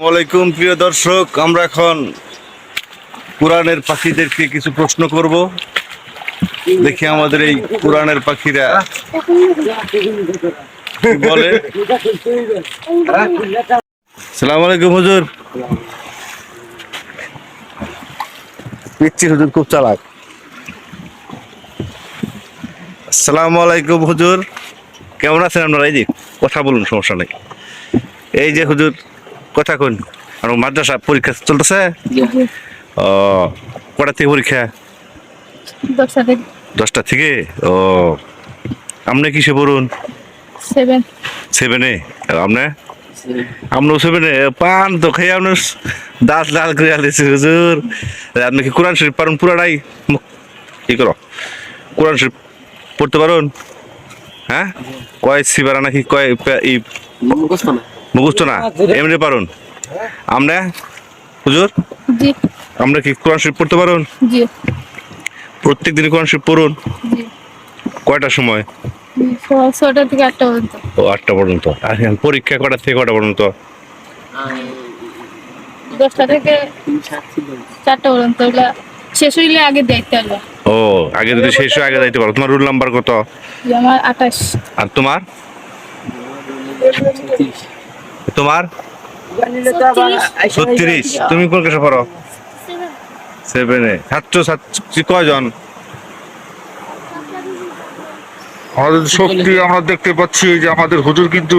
আসসালামাইকুম প্রিয় দর্শক। আমরা এখন কোরআনের পাখিদেরকে কিছু প্রশ্ন করব। দেখি আমাদের এই কোরআনের পাখিরা বলে। সালাম আলাইকুম হুজুর। পিচ্ছি হুজুর খুব চালাক। আসসালামু আলাইকুম হুজুর। কেমন আছেন আপনারা? এই যে কথা বলুন সমস্যা নেই। এই যে হুজুর কথা কোন? আর মাদ্রাসা পরীক্ষা চলতেছে? ও কটা থেকে। পরীক্ষা দশটা থেকে ও আপনি কিসে পড়ুন সেভেন সেভেনে আপনি আপনিও সেভেনে পান তো খেয়ে আপনার দাঁত লাল করে আলিছে হুজুর আপনি কি কোরআন শরীফ পারেন পুরাটাই কি করো কোরআন শরীফ পড়তে পারুন হ্যাঁ কয় সিবারা নাকি কয়? ই মুখস্থ না? এমনি পারুন। আমরা? হুজুর? জি। আমরা কি কোরআন শরীফ পড়তে পারুন? জি। প্রত্যেক দিন কোরআন শরীফ পড়ুন? জি। কয়টার সময়? ছটা থেকে আটটা পর্যন্ত। ও আটটা পর্যন্ত। আর এখন পরীক্ষা কটা থেকে কটা পর্যন্ত? দশটা থেকে চারটা পর্যন্ত। শেষ হইলে আগে দেখতে পারব ও আগে যদি শেষ হয় আগে যাইতে পারো। তোমার রুল নাম্বার কত? আমার আঠাশ। আর তোমার? তোমার? ছত্রিশ। তুমি কোন ক্লাসে পড়ো? সেভেনে ছাত্র ছাত্রী কয়জন? আমাদের শক্তি আমরা দেখতে পাচ্ছি যে আমাদের হুজুর কিন্তু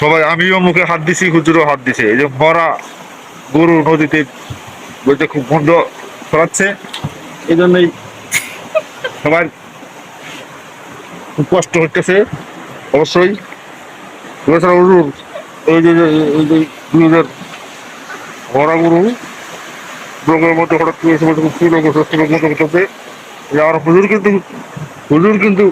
সবাই আমিও মুখে হাত দিছি হুজুরও হাত দিছে। এই যে মরা গরু নদীতে বলতে খুব গন্ধ ছড়াচ্ছে এই জন্যই সবার খুব কষ্ট হচ্ছে অবশ্যই। হুজুর এই যে এই যে দুধের মরা গরু ব্লকের মধ্যে হঠাৎ করে এসে খুব ফুল অবস্থা মতো করতেছে যে আমার হুজুর কিন্তু হুজুর কিন্তু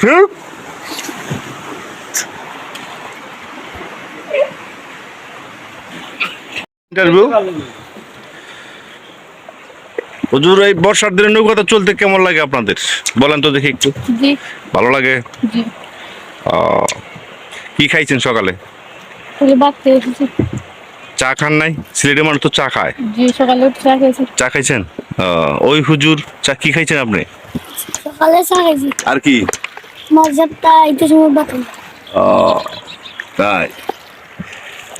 হুম? ইন্টারভিউ হুজুর এই বর্ষার দিনে নৌকাতে চলতে কেমন লাগে আপনাদের? বলেন তো দেখি একটু। ভালো লাগে? কি খাইছেন সকালে? চা খান নাই? মানুষ তো চা খায়। সকালে চা খাইছেন? ওই হুজুর চা কি খাইছেন আপনি? সকালে চা খাইছি। আর কি? মজাটা এইটা সময় বাতাম ও তাই।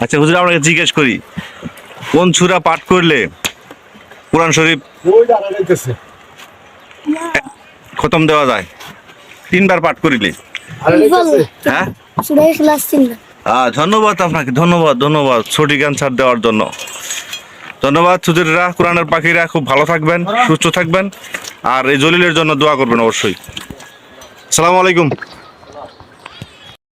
আচ্ছা হুজুর আপনাকে জিজ্ঞেস করি কোন সুরা পাঠ করলে কোরআন শরীফ খতম দেওয়া যায়? তিনবার পাঠ করিলে। হ্যাঁ? আহ, ধন্যবাদ আপনাকে ধন্যবাদ ধন্যবাদ সঠিক অ্যান্সার দেওয়ার জন্য। ধন্যবাদ সুধীররা কোরআনের পাখিরা খুব ভালো থাকবেন সুস্থ থাকবেন আর এই জলিলের জন্য দোয়া করবেন অবশ্যই। সালাম আলাইকুম।